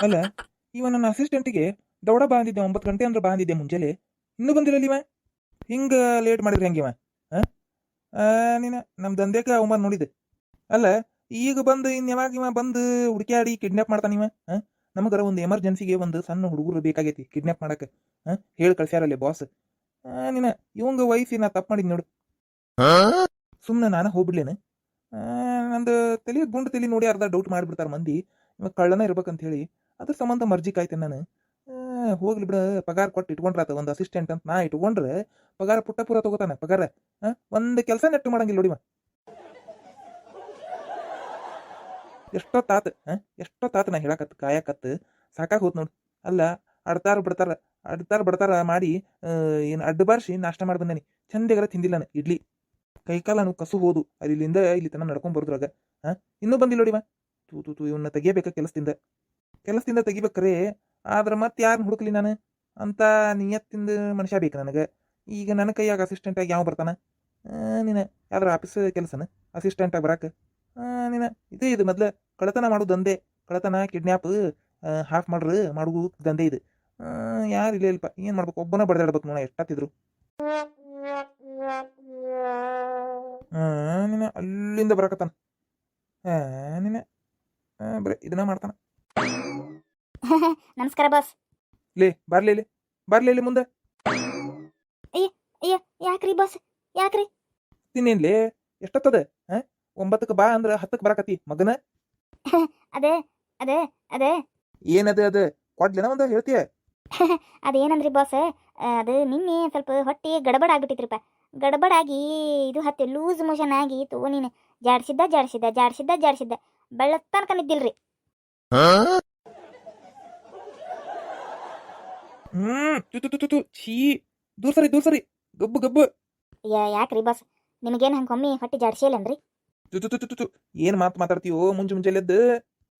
ಅಲ್ಲ ಇವ ನನ್ನ ಅಸಿಸ್ಟೆಂಟಿಗೆ ದೌಡ ಬಾಂದಿದ್ದೆ ಒಂಬತ್ತು ಗಂಟೆ ಅಂದ್ರೆ ಬಾಂದಿದ್ದೆ ಮುಂಜಾನೆ. ಇನ್ನೂ ಬಂದಿರಲ್ಲ ಇವ? ಹಿಂಗ ಲೇಟ್ ಮಾಡಿದ್ರೆ ಹೆಂಗಿವ ನೀನ ನಮ್ಮ ದಂಧೆಗೆ ಅವಮಾನ ನೋಡಿದೆ. ಅಲ್ಲ ಈಗ ಬಂದು ಇನ್ ಯಾವಾಗ ಇವ ಬಂದು ಹುಡುಕ್ಯಾಡಿ ಕಿಡ್ನಾಪ್ ಮಾಡ್ತಾನ ಇವ? ನಮಗರ ಒಂದು ಎಮರ್ಜೆನ್ಸಿಗೆ ಒಂದು ಸಣ್ಣ ಹುಡುಗರು ಬೇಕಾಗೈತಿ ಕಿಡ್ನಾಪ್ ಮಾಡಕ್ಕೆ? ಹೇಳಿ ಕಳ್ಸ್ಯಾರಲ್ಲೇ ಬಾಸ್ ನೀನ ಇವಂಗ ವಯಸ್ಸಿ ನಾ ತಪ್ಪು ಮಾಡಿದ್ ನೋಡು. ಸುಮ್ಮನೆ ನಾನು ಹೋಗ್ಬಿಡ್ಲೇನು? ಆ, ನಂದು ತಲೆ ಗುಂಡು ತಲೆ ನೋಡಿ ಅರ್ಧ ಡೌಟ್ ಮಾಡಿಬಿಡ್ತಾರೆ ಮಂದಿ. ಇವ ಕಳ್ಳನ ಇರ್ಬೇಕಂತ ಹೇಳಿ. ಅದ್ರ ಸಂಬಂಧ ಮರ್ಜಿ ಕಾಯ್ತೇನೆ ನಾನು. ಹೋಗ್ಲಿ ಬಿಡ, ಪಗಾರ ಕೊಟ್ಟು ಇಟ್ಕೊಂಡ್ರಾತ ಒಂದು ಅಸಿಸ್ಟೆಂಟ್ ಅಂತ ನಾ ಇಟ್ಕೊಂಡ್ರೆ ಪಗಾರ ಪುಟ್ಟ ಪೂರ ತಗೋತಾನೆ, ಪಗಾರ. ಒಂದು ಕೆಲಸ ನೆಟ್ಟು ಮಾಡಂಗಿಲ್ಲ ನೋಡಿವ ತಾತ ಎಷ್ಟೋ ತಾತ ನಾ ಹೇಳಕತ್ ಕಾಯಕತ್ತು. ಸಾಕಾಗಿ ಹೋತ್ ನೋಡು. ಅಲ್ಲ, ಅಡ್ತಾರ ಬಿಡ್ತಾರ ಅಡ್ತಾರ ಬಿಡ್ತಾರ ಮಾಡಿ ಏನು ಅಡ್ಡ ಬಾರಿಸಿ ನಾಷ್ಟ ಮಾಡಿ ಬಂದಾನಿ. ಚಂದಗರ ತಿಂದಿಲ್ಲ ನಾನು, ಇಡ್ಲಿ. ಕೈಕಾಲನು ಕಸು ಹೋದು ಅಲ್ಲಿಂದ ಇಲ್ಲಿ ತನ ನಡ್ಕೊಂಡ್ ಬರೋದ್ರಾಗ. ಹಾ ಇನ್ನೂ ಬಂದಿಲ್ಲ ನೋಡಿವ ತೂ ತೂ ತೂ ಇವನ್ನ ತೆಗಿಯಬೇಕ ಕೆಲಸದಿಂದ? ಕೆಲಸದಿಂದ ತೆಗಿಬೇಕ್ರಿ, ಆದ್ರೆ ಮತ್ತೆ ಯಾರನ್ನ ಹುಡುಕ್ಲಿ ನಾನು? ಅಂತ ನಿಯತ್ತಿಂದ ಮನುಷ್ಯ ಬೇಕು ನನಗೆ. ಈಗ ನನ್ನ ಕೈಯಾಗ ಅಸಿಸ್ಟೆಂಟ್ ಆಗಿ ಯಾವ ಬರ್ತಾನ? ನೀನ. ಯಾವ್ದಾರ ಆಫೀಸ್ ಕೆಲಸನ? ಅಸಿಸ್ಟೆಂಟ್ ಆಗಿ ಬರಾಕ? ನೀನ. ಇದೇ ಇದು ಮೊದ್ಲ. ಕಳತನ ಮಾಡು ದಂಧೆ. ಕಳತನ ಕಿಡ್ನ್ಯಾಪ್ ಹಾಫ್ ಮಾಡ್ರು ಮಾಡುವು ದಂಧೆ ಇದು. ಯಾರು ಇಲ್ಲ ಇಲ್ಲಪ್ಪ. ಏನು ಮಾಡ್ಬೇಕು? ಒಬ್ಬನ ಬಡ್ದಾಡ್ಬೇಕು ನೋಡ ಎಷ್ಟಾತಿದ್ರು. ನೀನ. ಅಲ್ಲಿಂದ ಬರಾಕತ್ತಾನ. ನೀನ. ಬರೀ, ಇದನ್ನ ಮಾಡ್ತಾನ. ನಮಸ್ಕಾರ ಬಾಸ್. ಲೇ ಬರ್ಲಿ ಇಲ್ಲಿ ಬರ್ಲಿ ಇಲ್ಲಿ ಮುಂದೆ. ಅಯ್ಯ ಯಾಕ್ರಿ ಬಾಸ್ ಯಾಕ್ರಿ? ತಿನ್ನೇನ್ ಲೇ ಎಷ್ಟತ್ತದ ಒಂಬತ್ತಕ್ಕೆ ಬಾ ಅಂದ್ರ ಹತ್ತಕ್ಕೆ ಬರಾಕತಿ ಮಗನ. ಅದೇ ಅದೇ ಅದೇ. ಏನದ ಅದ? ಕೊಡ್ಲೇನ ಒಂದ ಹೇಳ್ತೀಯ? ಅದೇನಂದ್ರಿ ಬಾಸ್ ಅದು ನಿನ್ನೆ ಸ್ವಲ್ಪ ಹೊಟ್ಟೆ ಗಡಬಡ ಆಗ್ಬಿಟ್ಟಿತ್ರಿಪ್ಪ. ಗಡಬಡಾಗಿ ಇದು ಹತ್ತೆ ಲೂಸ್ ಮೋಷನ್ ಆಗಿ ತೋ ನೀನು ಜಾಡ್ಸಿದ್ದ ಜಾಡ್ಸಿದ್ದ ಜಾಡ್ಸಿದ್ದ ಜಾಡ್ಸಿದ್ದ. ಬೆಳತ್ತನಕ ನಿದ್ದಿಲ್ರಿ. ಹ್ಮ್ ಛೀ ದೂರ್ ಸರಿ ದೂರ್ ಸರಿ ಗಬ್ಬು ಗಬ್ಬು ಯಾ ಯಾಕ್ರಿ ಬಾಸ್ ನಿಮಗೇನು ಹಂಗೆ ಒಮ್ಮೆ ಹೊಟ್ಟೆ ಜಾಡ್ಸಿಲ್ಲನ್ರಿ ತು ತು ತು ತು ತು ತು ಏನ್ ಮಾತ್ ಮಾತಾಡ್ತೀವೋ ಮುಂಜಿ ಮುಂಜಾನೆದ್ದು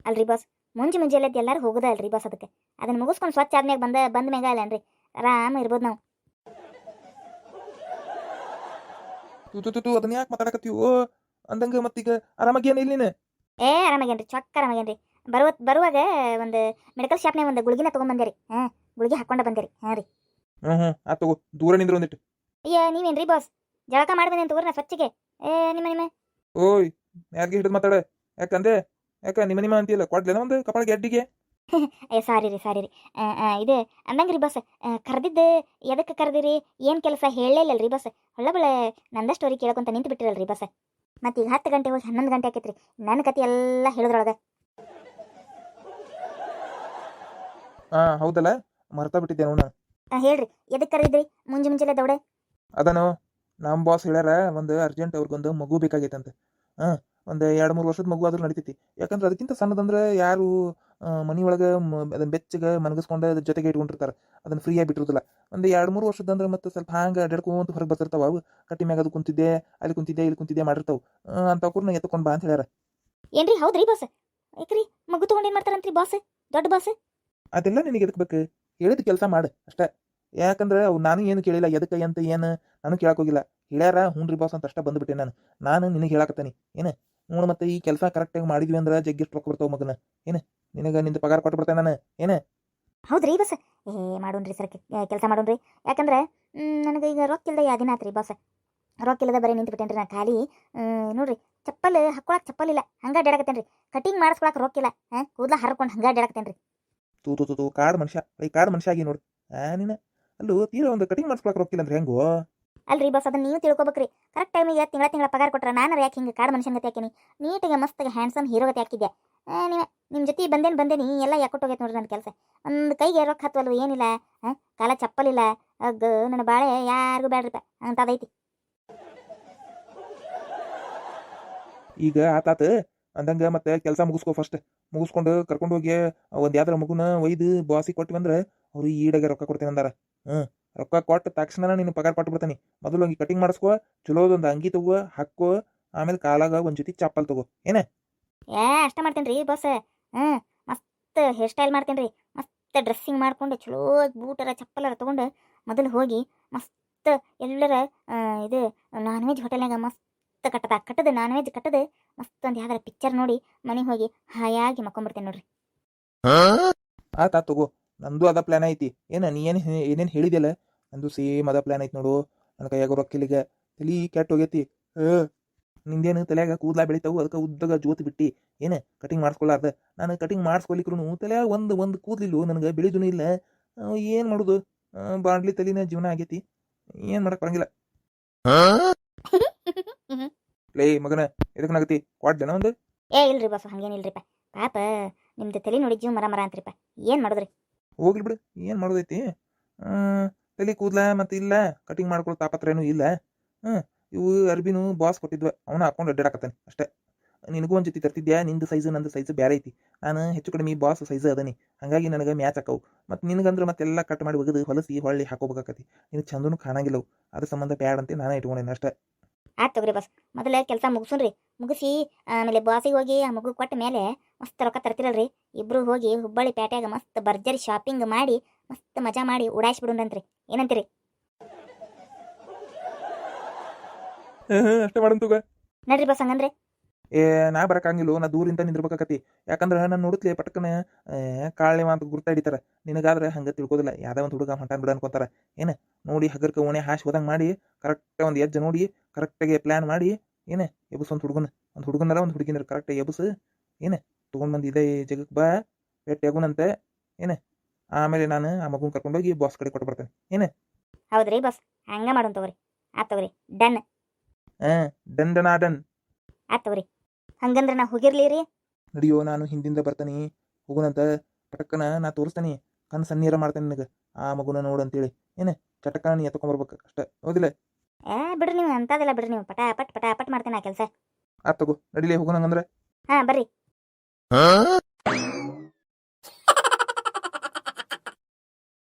ಅಲ್ರಿ ಬಾಸ್ ಮುಂಜಿ ಮುಂಜಾನೆದ್ದು ಎಲ್ಲರೂ ಹೋಗೋದ ಅಲ್ರಿ ಬಾಸ್ ಅದಕ್ಕೆ ಅದನ್ನ ಮುಗಿಸ್ಕೊಂಡು ಸ್ವಚ್ಛ ಆದ್ಮ್ಯಾಗ ಬಂದ ಬಂದ ಮ್ಯಾಗ ಅಲ್ಲನ್ರಿ ಆರಾಮ ಇರ್ಬೋದು ನಾವು ತು ತು ತು ತು ಅದನ್ನ ಯಾಕೆ ಮಾತಾಡಕತ್ತೀವೋ ಅಂದಂಗ ಮತ್ತೀಗ ಆರಾಮಾಗಿ ಏನ್ ಇಲ್ಲಿ ಏ ಆರಾಮಾಗೇನ್ರಿ ಚೊಕ್ಕ ಆರಾಮಾಗೇನ್ರಿ ಬರುವ ಬರುವಾಗ ಒಂದು ಮೆಡಿಕಲ್ ಶಾಪ್ನೇ ಒಂದು ಗುಳಿಗಿನ ತೊಗೊಂಬಂದೇರಿ. ಹಾಂ ಗುಳಿಗೆ ಹಾಕೊಂಡ ಬಂದೇರಿ. ಹಾಂ ರೀ. ಹ್ಮ್ ಆ ತಗೋ ದೂರ ನಿಂದ್ರ ಒಂದಿಟ್ಟು. ಅಯ್ಯ ನೀವೇನ್ರಿ ಬಾಸ್ ಜಳಕ ಮಾಡಿ ಬಂದೇನು ತಗೋರಿ ನಾ ಸ್ವಚ್ಛಗೆ. ಏ ನಿಮ್ಮ ನಿಮ್ಮ. ಓಯ್ ಯಾರಿಗೆ ಹಿಡಿದು ಮಾತಾಡ? ಯಾಕಂದೆ? ಯಾಕ ನಿಮ್ಮ ನಿಮ್ಮ ಅಂತೀಯಲ್ಲ ಕೊಡ್ಲೇನ ಒಂದು ಕಪಾಳಿಗೆ ಅಡ್ಡಿಗೆ ಏ ಸಾರಿ ರೀ ಸಾರಿ ರೀ. ಇದು ಅಂದಂಗ್ರಿ ಬಸ್ ಕರೆದಿದ್ದು ಎದಕ್ಕೆ ಕರೆದಿರಿ? ಏನು ಕೆಲಸ? ಹೇಳಲಿಲ್ಲಲ್ರಿ ಬಸ್ ಒಳ್ಳೆ ನಂದ ಸ್ಟೋರಿ ಕೇಳ್ಕೊಂತ ನಿಂತು ಬಿಟ್ಟಿರಲ್ರಿ ಬಸ್ ಮತ್ತೆ ಈಗ ಹತ್ತು ಗಂಟೆ ಹೋಗಿ ಹನ್ನೊಂದು ಗಂಟೆ ಆಕೈತ್ರಿ. ನನ್ನ ಕತೆ ಎಲ್ಲ ಹೇಳಿದ್ರೊಳಗೆ. ಹಾ ಹೌದಲ್ಲ? ಮರ್ತಾ ಬಿಟ್ಟಿದ್ದೆ ನೋಡ. ಆ, ಹೇಳ್ರಿ ಎದಕ್ಕೆ ಕರೆದ್ರಿ ಮುಂಜೆ ಮುಂಜಾನೆ ದೌಡೆ ಅದನು ನಮ್ಮ ಬಾಸ್ ಹೇಳ್ಯಾರ ಒಂದು ಅರ್ಜೆಂಟ್ ಅವ್ರಿಗೊಂದು ಮಗು ಬೇಕಾಗೈತಂತೆ. ಹಾಂ ಒಂದು ಎರಡು ಮೂರು ವರ್ಷದ ಮಗು ಆದ್ರೂ ನಡೀತೈತಿ. ಯಾಕಂದ್ರೆ ಅದಕ್ಕಿಂತ ಸಣ್ಣದಂದ್ರೆ ಯಾರು ಮನಿ ಒಳಗೆ ಅದನ್ನ ಬೆಚ್ಚಗೆ ಮನಗಿಸ್ಕೊಂಡು ಅದ್ರ ಜೊತೆಗೆ ಇಟ್ಕೊಂಡಿರ್ತಾರೆ. ಅದನ್ನ ಫ್ರೀಯಾಗಿ ಬಿಟ್ಟಿರೋದಿಲ್ಲ. ಒಂದು ಎರಡು ಮೂರು ವರ್ಷದಂದ್ರೆ ಮತ್ತೆ ಸ್ವಲ್ಪ ಹಂಗೆ ಅಡ್ಯಾಡ್ಕೊಂತ ಹೊರಗೆ ಬರ್ತಿರ್ತಾವ ಅವು. ಕಟ್ಟಿ ಮ್ಯಾಗ ಅದು ಕುಂತಿದ್ದೆ ಅಲ್ಲಿ ಕುಂತಿದ್ದೆ ಇಲ್ಲಿ ಕುಂತಿದ್ದೆ ಮಾಡಿರ್ತಾವೆ. ಅಂತ ಕೂರ್ನ ಎತ್ಕೊಂಡು ಬಾ ಅಂತ ಹೇಳ್ಯಾರ. ಏನ್ರಿ ಹೌದ್ರಿ ಬಾಸ್ ಏಕ್ರಿ ಮಗು ತಗೊಂಡು ಏನು ಮಾಡ್ತಾರಂತ್ರಿ ಬಾಸ್ ದೊಡ್ಡ ಬಾಸ್ ಅದೆಲ್ಲ ನಿನಗೆ ಎದಕ್ಕೆ ಬೇಕು? ಹೇಳಿದ ಕೆಲಸ ಮಾಡು ಅಷ್ಟೇ. ಯಾಕಂದ್ರೆ ಅವು ನಾನು ಏನು ಕೇಳಿಲ್ಲ, ಎದಕ್ಕೆ ಅಂತ ಏನು ನಾನು ಕೇಳಕ್ಕೋಗಿಲ್ಲ ಹೇಳ್ಯಾರ ಹ್ಞೂ ಬಾಸ್ ಅಂತ ಅಷ್ಟೇ ಬಂದುಬಿಟ್ಟೆ ನಾನು. ನಾನು ನಿನಗೆ ಹೇಳಕತ್ತೀನಿ. ಏನು? ನೋಡು ಮತ್ತೆ ಈ ಕೆಲಸ ಕರೆಕ್ಟಾಗಿ ಮಾಡಿದ್ವಿ ಅಂದ್ರೆ ಜಗ್ಗಿ ರೊಕ್ಕ ಬರ್ತಾವ ಮಗನ. ಏನು? ನಿನಗೆ ನಿಂದ ಪಗಾರ ಕೊಟ್ಟು ಬರ್ತೇನೆ ನಾನು. ಏನು? ಹೌದ್ರಿ ಬಸ್ ಏ, ಮಾಡೋಣ್ರಿ ಸರ್ ಕೆಲಸ ಮಾಡೋಣ್ರಿ. ಯಾಕಂದ್ರೆ ನನಗೆ ಈಗ ರೊಕ್ಕ ಇಲ್ಲದೆ ಯಾದಿನ ಆತ್ರಿ ಬಾಸ್ ರೊಕ್ಕ ಇಲ್ಲದ ಬರೀ ನಿಂತು ಬಿಟ್ಟೇನ್ರಿ ನಾ ಖಾಲಿ. ನೋಡ್ರಿ, ಚಪ್ಪಲ್, ಹಾಕೊಳಕ್ ಚಪ್ಪಲ್ ಇಲ್ಲ. ಹಂಗ ಅಡ್ಯಾಡಕತ್ತೇನ್ರಿ. ಕಟಿಂಗ್ ಮಾಡಿಸ್ಕೊಳಕ್ ರೊಕ್ಕ ಇಲ್ಲ. ಹಾಂ, ಕೂದಲ ಹರ್ಕೊಂಡು ಹಂಗ ತೂ ತೂ ತೂ ಕಾಡ್ ಮನುಷ್ಯ. ಐ ಕಾಡ್ ಮನುಷ್ಯ ಆಗಿ ನೋಡು. ಆ ನೀನು. ಅಲ್ಲೂ ತೀರಾ ಒಂದು ಕಟಿಂಗ್ ಮಾಡಿಸ್ಕೊಳಕ್ಕೆ ರೊಕ್ಕಿಲ್ಲ ಅಂದ್ರೆ ಹೆಂಗೋ? ಅಲ್ರಿ ಬಸ್ ಅದನ್ನ ನೀವು ತಿಳ್ಕೊಬೇಕ್ರಿ. ಕರೆಕ್ಟ್ ಟೈಮಿಗೆ ತಿಂಗಳ ತಿಂಗಳ ಪಗಾರ ಕೊಟ್ರೆ ನಾನು ಯಾಕೆ ಹಿಂಗೆ ಕಾಡು ಮನುಷ್ಯನ ಗತಿ ಹಾಕಿನಿ ನೀಟಿಗೆ ಮಸ್ತಾಗಿ ಹ್ಯಾಂಡ್ಸಮ್ ಹೀರೋ ಗತಿ ಹಾಕಿದ್ದೆ ನೀವು ನಿಮ್ಮ ಜೊತೆ ಬಂದೇನು ಬಂದೇನಿ ಎಲ್ಲ ಯಾಕೊಟ್ಟೋಗೈತೆ ನೋಡ್ರಿ ನನ್ನ ಕೆಲಸ. ಒಂದು ಕೈಗೆ ರೊಕ್ಕ ಹತ್ತವಲ್ವ ಏನಿಲ್ಲ ಹಾಂ ಕಾಲ ಚಪ್ಪಲಿಲ್ಲ. ಅಗ್ಗ ನನ್ನ ಬಾಳೆ ಯಾರಿಗೂ ಬೇಡ್ರಿಪ್ಪ ಅಂತದೈತಿ ಈಗ ಆತಾತ ಅಂದಂಗ ಮತ್ತೆ ಕೆಲಸ ಮುಗಿಸ್ಕೋ ಫಸ್ಟ್ ಮುಗಿಸ್ಕೊಂಡು ಕರ್ಕೊಂಡು ಹೋಗಿ ಒಂದು ಯಾವ್ದಾರ ಮಗುನ ಒಯ್ದು ಬಾಸಿಗೆ ಕೊಟ್ಟು ಬಂದ್ರೆ ಅವ್ರು ಈಡಾಗೆ ರೊಕ್ಕ ಕೊಡ್ತೀನಿ ಅಂದಾರ. ಹ್ಞೂ ರೊಕ್ಕ ಕೊಟ್ಟ ತಕ್ಷಣ ನೀನು ಪಗಾರ ಕೊಟ್ಟು ಬಿಡ್ತಾನೆ. ಮೊದಲು ಹೋಗಿ ಕಟಿಂಗ್ ಮಾಡಿಸ್ಕೋ ಚಲೋದೊಂದು ಅಂಗಿ ತಗೋ, ಹಾಕೋ, ಆಮೇಲೆ ಕಾಲಾಗ ಒಂದು ಜೊತೆ ಚಪ್ಪಲ್ ತಗೋ. ಏನ? ಏ, ಅಷ್ಟ ಮಾಡ್ತೇನೆ ರೀ ಬಾಸ್ ಹ್ಞೂ ಮಸ್ತ್ ಹೇರ್ ಸ್ಟೈಲ್ ಮಾಡ್ತೇನೆ ರೀ ಮಸ್ತ್ ಡ್ರೆಸ್ಸಿಂಗ್ ಮಾಡ್ಕೊಂಡು ಚಲೋ ಬೂಟರ ಚಪ್ಪಲರ ತೊಗೊಂಡು ಮೊದಲು ಹೋಗಿ ಮಸ್ತ್ ಎಲ್ಲರ ಇದು ನಾನ್ ವೆಜ್ ಹೋಟೆಲ್ನಾಗ ಮಸ್ತ್ ಕಟ್ಟದ. ಕಟ್ಟದ ನಾನ್ ವೆಜ್ ಕಟ್ಟದ. ಮಸ್ತ್ ಒಂದು ಯಾವ್ದಾರ ಪಿಕ್ಚರ್ ನೋಡಿ ಮನೆಗೆ ಹೋಗಿ ಹಾಯಾಗಿ ಮಕ್ಕೊಂಬಿಡ್ತೇನೆ ನೋಡ್ರಿ. ಆತ ತಗೋ. ನಂದು ಅದ ಪ್ಲಾನ್ ಐತಿ. ಏನ ನೀ ಏನು ಏನೇನ್ ಹೇಳಿದೆಲ್ಲ ನಂದು ಸೇಮ್ ಅದ ಪ್ಲಾನ್ ಐತಿ ನೋಡು. ನನ್ನ ಕೈಯಾಗ ರೊಕ್ಕಿಲಿಗ ತಲಿ ಕೆಟ್ಟ ಹೋಗೈತಿ. ನಿಂದೇನು ತಲೆಯಾಗ ಕೂದಲ ಬೆಳಿತಾವು. ಅದಕ್ಕೆ ಉದ್ದಗ ಜೋತ್ ಬಿಟ್ಟಿ. ಏನು ಕಟಿಂಗ್ ಮಾಡಿಸ್ಕೊಳ್ಳಾರ್ದ ನಾನು ಕಟಿಂಗ್ ಮಾಡಿಸ್ಕೊಲಿಕ್ರು ತಲೆಯಾಗ ಒಂದು ಒಂದು ಕೂದಲಿಲ್ಲ ನನಗೆ ಬೆಳಿದೂ ಇಲ್ಲ. ಏನು ಮಾಡೋದು? ಬಾಂಡ್ಲಿ ತಲಿನ ಜೀವನ ಆಗೈತಿ. ಏನು ಮಾಡಕ್ ಬರಂಗಿಲ್ಲ. ಲೇ ಮಗನ ಎದಕ್ಕೆ ನಾಗತಿ? ಕ್ವಾಡ್ಲೇನ ಒಂದು? ಏ ಇಲ್ರಿ ಬಸ್ ಹಂಗೇನಿಲ್ರಿಪ್ಪ ಪಾಪ ನಿಮ್ದು ತಲೆ ನೋಡಿ ಜೀವ ಮರ ಮರ ಅಂತ್ರಿಪ್ಪ. ಏನು ಮಾಡೋದ್ರಿ? ಹೋಗ್ಲಿ ಬಿಡು ಏನು ಮಾಡೋದೈತಿ? ಆ, ತಲೆ ಕೂದಲ ಮತ್ತೆ ಇಲ್ಲ ಕಟಿಂಗ್ ಮಾಡ್ಕೊಳ್ಳೋ ತಾಪತ್ರ ಏನೂ ಇಲ್ಲ. ಹ್ಞೂ ಇವು ಅರ್ಬಿನೂ ಬಾಸ್ ಕೊಟ್ಟಿದ್ವ ಅವನ ಹಾಕೊಂಡು ಅಡ್ಡಾಡಕತ್ತಾನೆ ಅಷ್ಟೇ. ನಿನಗೂ ಒಂದು ಜೊತೆ ತರ್ತಿದ್ಯಾ? ನಿಂದು ಸೈಜ್ ನಂದು ಸೈಜ್ ಬೇರೆ ಐತಿ. ನಾನು ಹೆಚ್ಚು ಕಡಿಮೆ ಬಾಸ್ ಸೈಜ್ ಅದನಿ. ಹಂಗಾಗಿ ನನಗೆ ಮ್ಯಾಚ್ ಹಾಕವು. ಮತ್ತು ನಿನಗಂದ್ರೆ ಮತ್ತೆಲ್ಲ ಕಟ್ ಮಾಡಿ ಒಗದು ಹೊಲಸಿ ಹೊಳ್ಳಿ ಹಾಕೋಬೇಕಾಕತಿ. ನಿನಗೆ ಚಂದನೂ ಕಾಣಂಗಿಲ್ಲವು. ಅದ್ರ ಸಂಬಂಧ ಬ್ಯಾಡ್ ಅಂತ ನಾನೇ ಇಟ್ಕೊಂಡೇನೆ ಅಷ್ಟೇ. ಆಯ್ತು ತಗೋರಿ ಬಸ್ ಮೊದಲ ಕೆಲಸ ಮುಗಿಸುನ್ರಿ. ಮುಗಿಸಿ ಆಮೇಲೆ ಬಾಸಿಗೆ ಹೋಗಿ ಆ ಮಗು ಕೊಟ್ಟ ಮೇಲೆ ಮಸ್ತ್ ರೊಕ್ಕ ತರ್ತಿರಲ್ರಿ. ಇಬ್ರು ಹೋಗಿ ಹುಬ್ಬಳ್ಳಿ ಪೇಟ್ಯಾಗ ಮಸ್ತ್ ಭರ್ಜರಿ ಶಾಪಿಂಗ್ ಮಾಡಿ ಮಸ್ತ್ ಮಜಾ ಮಾಡಿ ಉಡಾಯಿಸ್ಬಿಡುನ್ರಂತ್ರಿ ಏನಂತೀರಿ? ಅಷ್ಟೇ ಮಾಡಂತುಗ ನಡ್ರಿ ಬಸ್ ಹಂಗಂದ್ರೆ. ಏ ನಾ ಬರಕಾಗಿಲ್ಲ ನಾ ದೂರಿಂದ ನಿಂದಿರ್ಬೇಕಾಕತಿ. ಯಾಕಂದ್ರೆ ನಾನು ನೋಡುತ್ತಲೇ ಪಟಕನ ಕಾಳೆ ಅಂತ ಗುರ್ತ ಹಿಡಿತಾರ. ನಿನಗಾದ್ರೆ ಹಂಗೆ ತಿಳ್ಕೋದಿಲ್ಲ. ಯಾವ್ದೋ ಒಂದು ಹುಡುಗ ಹೊಂಟಾನ್ ಬಿಡ ಅನ್ಕೋತಾರ. ಏನು ನೋಡಿ ಹಗರ್ಕ ಓಣೆ ಹಾಶ್ ಹೋದಂಗೆ ಮಾಡಿ ಕರೆಕ್ಟ್ ಒಂದು ಹೆಜ್ಜೆ ನೋಡಿ ಕರೆಕ್ಟಾಗಿ ಪ್ಲ್ಯಾನ್ ಮಾಡಿ ಏನೇ ಎಬಸ್ ಒಂದು ಹುಡುಗನ. ಒಂದು ಹುಡುಗನರ ಒಂದು ಹುಡುಗಿನರ ಕರೆಕ್ಟಾಗಿ ಎಬಸ್ ಏನೇ ತೊಗೊಂಡು ಬಂದು ಇದೇ ಜಗಕ್ಕೆ ಬಾ ಭೇಟಿ ಆಗುನಂತೆ ಏನೇ. ಆಮೇಲೆ ನಾನು ಆ ಮಗುನ ಕರ್ಕೊಂಡೋಗಿ ಬಾಸ್ ಕಡೆ ಕೊಟ್ಟು ಬರ್ತೇನೆ ಏನೇ. ಹೌದ್ರಿ ಬಾಸ್ ಹಂಗ ಮಾಡೋಣ ತಗೋರಿ. ಆ ತಗೋರಿ. ಡನ್. ಹಾಂ ಡನ್ ಡನ್ ಆ ಡನ್. ಆತ್ ತಗೋರಿ. ಹಂಗಂದ್ರೆ ನಾ ಹೋಗಿರ್ಲಿ ರೀ ನಡಿಯೋ ನಾನು ಹಿಂದಿಂದ ಬರ್ತಾನೆ ಹೋಗುನಂತ ಪಟಕ್ಕನ ನಾ ತೋರಿಸ್ತಾನೆ ಕಣ್ಣು ಸಣ್ಣೀರ ಮಾಡ್ತೇನೆ ನಿನಗೆ ಆ ಮಗುನ ನೋಡು ಅಂತೇಳಿ ಏನೇ. ಚಟಕ್ಕನ ನೀ ಎತ್ಕೊಂಬರ್ಬೇಕು ಅಷ್ಟೇ ಹೌದಿಲ್ಲ? ಏ ಬಿಡ್ರಿ ನೀವು ಅಂತದೆಲ್ಲ ಬಿಡ್ರಿ ನೀವು. ಪಟ ಪಟ್ ಪಟ ಪಟ್ ಮಾಡ್ತೀನಿ ಆ ಕೆಲಸ. ಆತ್ ತಗೋ ನಡಿಲೇ ಹೋಗೋಣಂಗಂದ್ರೆ. ಹಾ ಬರ್ರಿ.